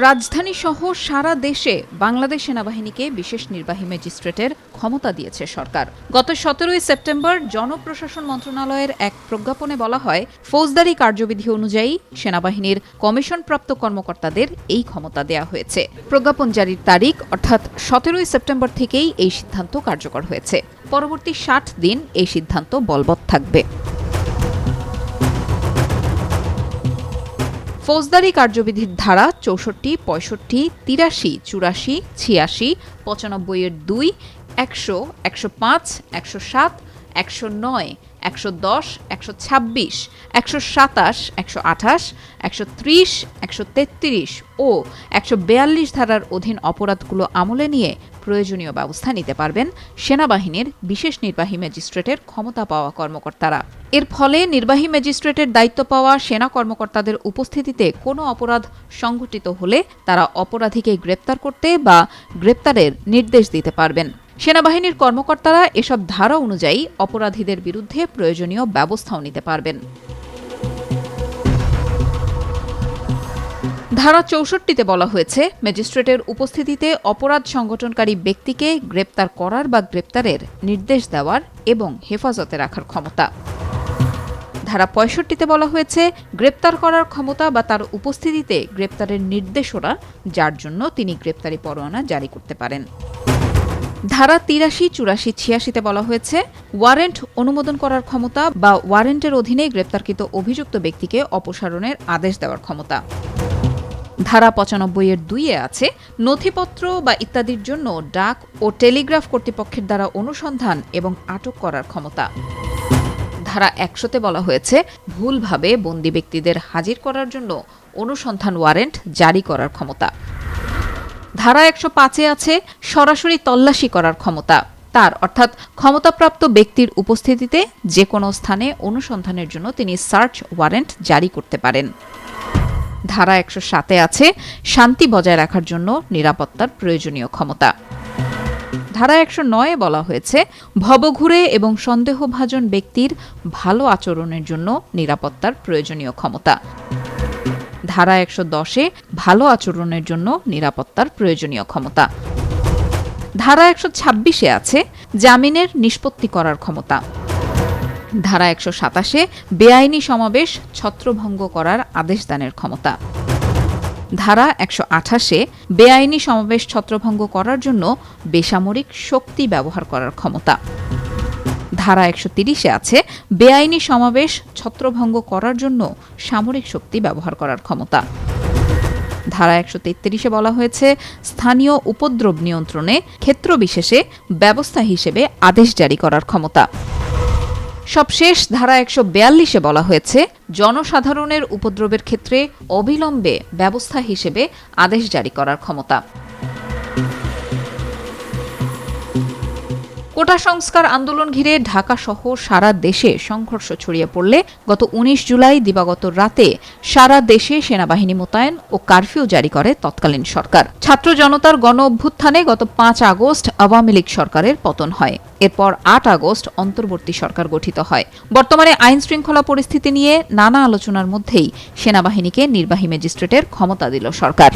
রাজধানী সহ সারা দেশে বাংলাদেশ সেনাবাহিনীকে বিশেষ নির্বাহী ম্যাজিস্ট্রেটের ক্ষমতা দিয়েছে সরকার। গত সতেরোই সেপ্টেম্বর জনপ্রশাসন মন্ত্রণালয়ের এক প্রজ্ঞাপনে বলা হয়, ফৌজদারি কার্যবিধি অনুযায়ী সেনাবাহিনীর কমিশনপ্রাপ্ত কর্মকর্তাদের এই ক্ষমতা দেয়া হয়েছে। প্রজ্ঞাপন জারির তারিখ, অর্থাৎ সতেরোই সেপ্টেম্বর থেকেই এই সিদ্ধান্ত কার্যকর হয়েছে। পরবর্তী ষাট দিন এই সিদ্ধান্ত বলবৎ থাকবে। ফৌজদারি কার্যবিধির ধারা চৌষট্টি, পঁয়ষট্টি, তিরাশি, চুরাশি, ছিয়াশি পঁচানব্বইয়ের দুই, একশো একশো পাঁচ, একশো সাত, একশো নয়, একশো দশ, একশো ছাব্বিশ, একশো সাতাশ, একশো আঠাশ, একশো ত্রিশ, একশো তেত্রিশ ও একশো বেয়াল্লিশ ধারার অধীন অপরাধগুলো আমলে নিয়ে প্রয়োজনীয় ব্যবস্থা নিতে পারবেন সেনাবাহিনীর বিশেষ নির্বাহী ম্যাজিস্ট্রেটের ক্ষমতা পাওয়া কর্মকর্তারা। এর ফলে নির্বাহী ম্যাজিস্ট্রেটের দায়িত্ব পাওয়া সেনা কর্মকর্তাদের উপস্থিতিতে কোনো অপরাধ সংঘটিত হলে তারা অপরাধীকে গ্রেপ্তার করতে বা গ্রেপ্তারের নির্দেশ দিতে পারবেন। সেনাবাহিনীর কর্মকর্তারা এসব ধারা অনুযায়ী অপরাধীদের বিরুদ্ধে প্রয়োজনীয় ব্যবস্থাও নিতে পারবেন। ধারা চৌষট্টিতে বলা হয়েছে, ম্যাজিস্ট্রেটের উপস্থিতিতে অপরাধ সংগঠনকারী ব্যক্তিকে গ্রেপ্তার করার বা গ্রেপ্তারের নির্দেশ দেওয়ার এবং হেফাজতে রাখার ক্ষমতা। ধারা পঁয়ষট্টিতে বলা হয়েছে, গ্রেপ্তার করার ক্ষমতা বা তার উপস্থিতিতে গ্রেপ্তারের নির্দেশনা, যার জন্য তিনি গ্রেপ্তারি পরোয়ানা জারি করতে পারেন। ধারা তিরাশি, চুরাশি, ছিয়াশিতে বলা হয়েছে, ওয়ারেন্ট অনুমোদন করার ক্ষমতা বা ওয়ারেন্টের অধীনে গ্রেপ্তারকৃত অভিযুক্ত ব্যক্তিকে অপসারণের আদেশ দেওয়ার ক্ষমতা। ধারা পঁচানব্বই এর দুইয়ে আছে, নথিপত্র বা ইত্যাদির জন্য ডাক ও টেলিগ্রাফ কর্তৃপক্ষের দ্বারা অনুসন্ধান এবং আটক করার ক্ষমতা। ধারা একশোতে বলা হয়েছে, ভুলভাবে বন্দি ব্যক্তিদের হাজির করার জন্য অনুসন্ধান ওয়ারেন্ট জারি করার ক্ষমতা। ধারা একশো পাঁচে আছে, সরাসরি তল্লাশি করার ক্ষমতা। তার অর্থাৎ ক্ষমতাপ্রাপ্ত ব্যক্তির উপস্থিতিতে যে কোনো স্থানে অনুসন্ধানের জন্য তিনি সার্চ ওয়ারেন্ট জারি করতে পারেন। ধারা একশো সাতে আছে, শান্তি বজায় রাখার জন্য নিরাপত্তার প্রয়োজনীয় ক্ষমতা। ধারা একশো নয়ে বলা হয়েছে, ভবঘুরে এবং সন্দেহভাজন ব্যক্তির ভালো আচরণের জন্য নিরাপত্তার প্রয়োজনীয় ক্ষমতা। ধারা একশো দশে, ভালো আচরণের জন্য নিরাপত্তার প্রয়োজনীয় ক্ষমতা। ধারা একশো ছাব্বিশে আছে, জামিনের নিষ্পত্তি করার ক্ষমতা। ধারা একশো সাতাশে বেআইনি সমাবেশ ছত্রভঙ্গ করার আদেশ দানের ক্ষমতা। ধারা একশো আঠাশে বেআইনি সমাবেশ ছত্রভঙ্গ করার জন্য বেসামরিক শক্তি ব্যবহার করার ক্ষমতা। ধারা একশো তিরিশে আছে বেআইনি সমাবেশ ছত্রভঙ্গ করার জন্য সামরিক শক্তি ব্যবহার করার ক্ষমতা। ধারা একশো তেত্রিশে বলা হয়েছে স্থানীয় উপদ্রব নিয়ন্ত্রণে ক্ষেত্র বিশেষে ব্যবস্থা হিসেবে আদেশ জারি করার ক্ষমতা। সবশেষ ধারা একশো বিয়াল্লিশে বলা হয়েছে, জনসাধারণের উপদ্রবের ক্ষেত্রে অবিলম্বে ব্যবস্থা হিসেবে আদেশ জারি করার ক্ষমতা। কোটা সংস্কার আন্দোলন ঘিরে ঢাকা সহ সারা দেশে সংঘর্ষ ছড়িয়ে পড়লে গত ১৯ জুলাই দিবাগত রাতে সারা দেশে সেনাবাহিনী মোতায়েন ও কারফিউ জারি করে তৎকালীন সরকার। ছাত্র জনতার গণ অভ্যুত্থানে গত পাঁচ আগস্ট আওয়ামী লীগ সরকারের পতন হয়। এরপর আট আগস্ট অন্তর্বর্তী সরকার গঠিত হয়। বর্তমানে আইন শৃঙ্খলা পরিস্থিতি নিয়ে নানা আলোচনার মধ্যেই সেনাবাহিনীকে নির্বাহী ম্যাজিস্ট্রেটের ক্ষমতা দিল সরকার।